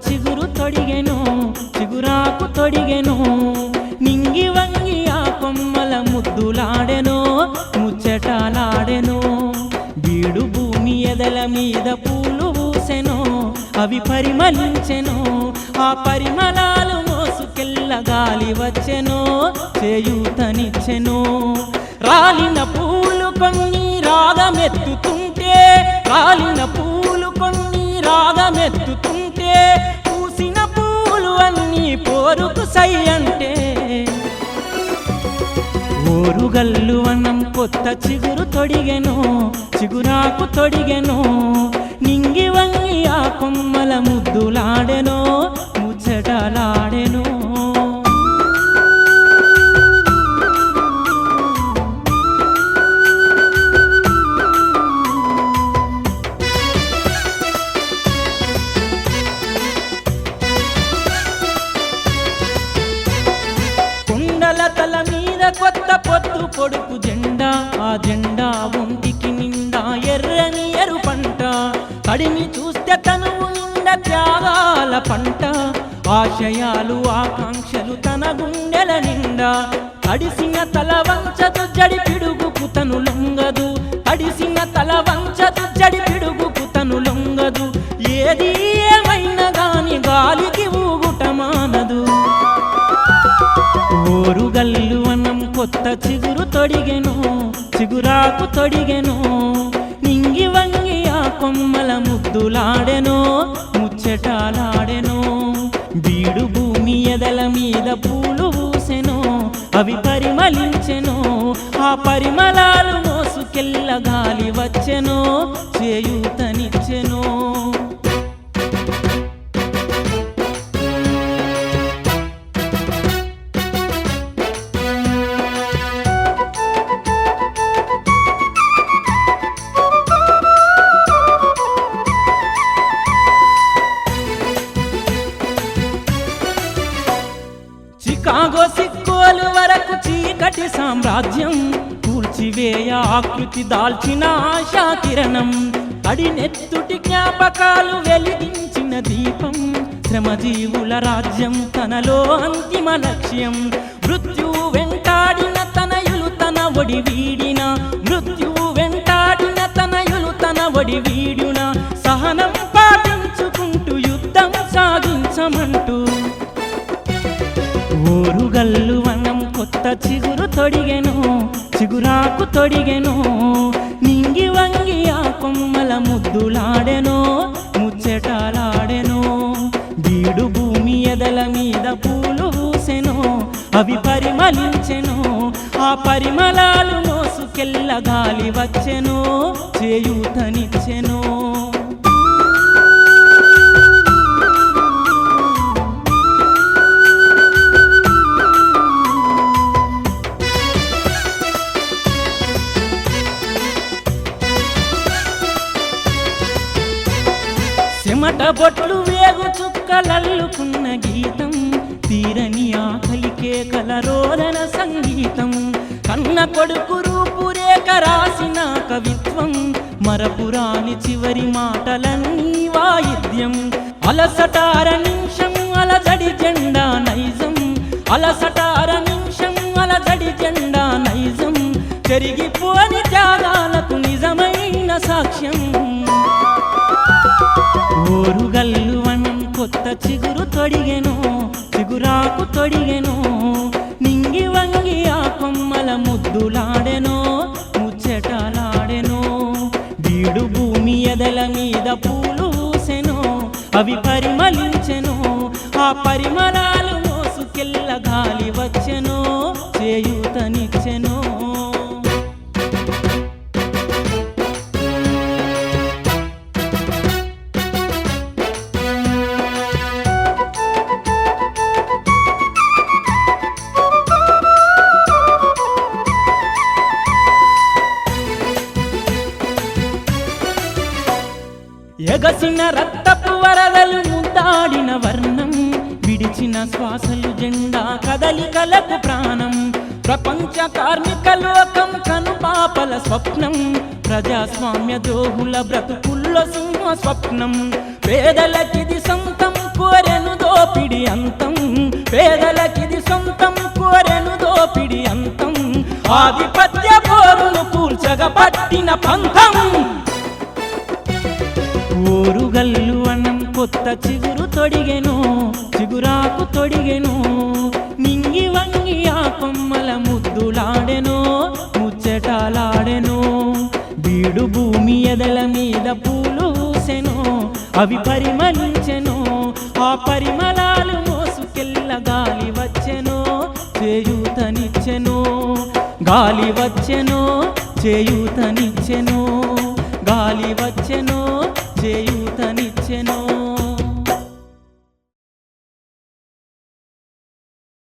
కొత్త చిగురు తొడిగెను చిగురాకు తొడిగెను. నింగి వంగి ఆ కొమ్మల ముద్దులాడెను ముచ్చటాలాడెను. బీడు భూమి ఎదల మీద పూలు పూసెను అవి పరిమళించెను. ఆ పరిమళాలు మోసుకెళ్ళ గాలి వచ్చెను చేయూతనిచ్చెను. రాలిన పూలు కొన్ని రాగమెత్తుతుంటే రాలిన పూలు కొన్ని రాగమెత్తుతుంటే పోరుకు సై అంటే ఓరుగల్లు అన్నం కొత్త చిగురు తొడిగెను చిగురాకు తొడిగెను నింగి వంగి ఆ కొమ్మల ముద్దులాడెను ముచ్చటలాడెను. పొద్దు పొత్తు పొడుపు జెండా ఆ జెండా ఒంటికి నిండా ఎర్రని ఎరు పంట కడిమి చూస్తే తనువు నిండా త్యాగాల పంట. ఆశయాలు ఆకాంక్షలు తన గుండెల నిండా. కడిసిన తల వంచదు కొత్త చిగురు తొడిగెను చిగురాకు తొడిగెను నింగి వంగి ఆ కొమ్మల ముద్దులాడెను ముచ్చటాలాడెను. బీడు భూమి ఎదల మీద పూలు పూసెను అవి పరిమళించెను ఆ పరిమళాలు మోసుకెళ్ళ గాలి వచ్చెను. సిక్కోలు చీకటి సామ్రాజ్యం కూల్చివేయ ఆకృతి దాల్చిన ఆశాకిరణం అడినెత్తుటి జ్ఞాపకాలు వెలిగించిన దీపం శ్రమజీవుల రాజ్యం తనలో అంతిమ లక్ష్యం. మృత్యువు వెంటాడిన తనయులు తన ఒడి వీడిన మృత్యువు వెంటాడిన తనయులు తన ఒడి వీడిన సహనం కొత్త చిగురు తొడిగెను చిగురాకు తొడిగెను. నింగి వంగి ఆ కొమ్మల ముద్దులాడెను ముచ్చటాలాడెను. బీడు భూమి ఎదల మీద పూలు పూసెను అవి పరిమళించెను. ఆ పరిమళాలు మోసుకెళ్ళ గాలి వచ్చెను చేయూతనిచ్చెను. చెమట బొట్లు వేగు చుక్కలల్లుకున్న గీతం తీరని ఆకలికే కలరోదన సంగీతం. కన్న కొడుకు రూపురేఖ రాసిన కవిత్వం మరపురాని చివరి మాటలన్నీ వాయిద్యం. అలసటార నిమిషం అలజడి జెండా నైజం. అలసటార నిమిషం అలజడి జెండా నైజం. చెరిగిపోని త్యాగాలకు నిజమైన సాక్ష్యం. ఓరుగల్లు కొత్త చిగురు తొడిగెను చిగురాకు తొడిగెను. నింగి వంగి ఆ కొమ్మల ముద్దులాడెను ముచ్చటలాడెను. బీడు భూమి ఎదల మీద పూలు పూసెను అవి పరిమళించెను. ఆ పరిమళ ఎగసిన రక్తపు వరదలు ముద్దాడిన వర్ణం విడిచిన శ్వాసలు జెండా కదలికలకు ప్రాణం. ప్రపంచ కార్మిక లోకం కనుపాపల స్వప్నం ప్రజాస్వామ్య ద్రోహుల బ్రతుకుల్లో సింహ స్వప్నం. పేదలకిది సొంతం కోరెను దోపిడి అంతం. పేదలకిది సొంతం కోరెను దోపిడి అంతం. ఆధిపత్య పోరును కూల్చగ పట్టిన పంతం కల్లు అన్నం కొత్త చిగురు తొడిగెను చిగురాకు తొడిగెను. నింగి వంగి ఆ కొమ్మల ముద్దులాడెను ముచ్చటాలాడెను. బీడు భూమి ఎదల మీద పూలు ఊసెను అవి పరిమళించెను. ఆ పరిమళాలు మోసుకెళ్ళ గాలి వచ్చెను చేయూతనిచ్చెను. గాలి వచ్చెను చేయూతనిచ్చెను. చేయూతనిచ్చెనో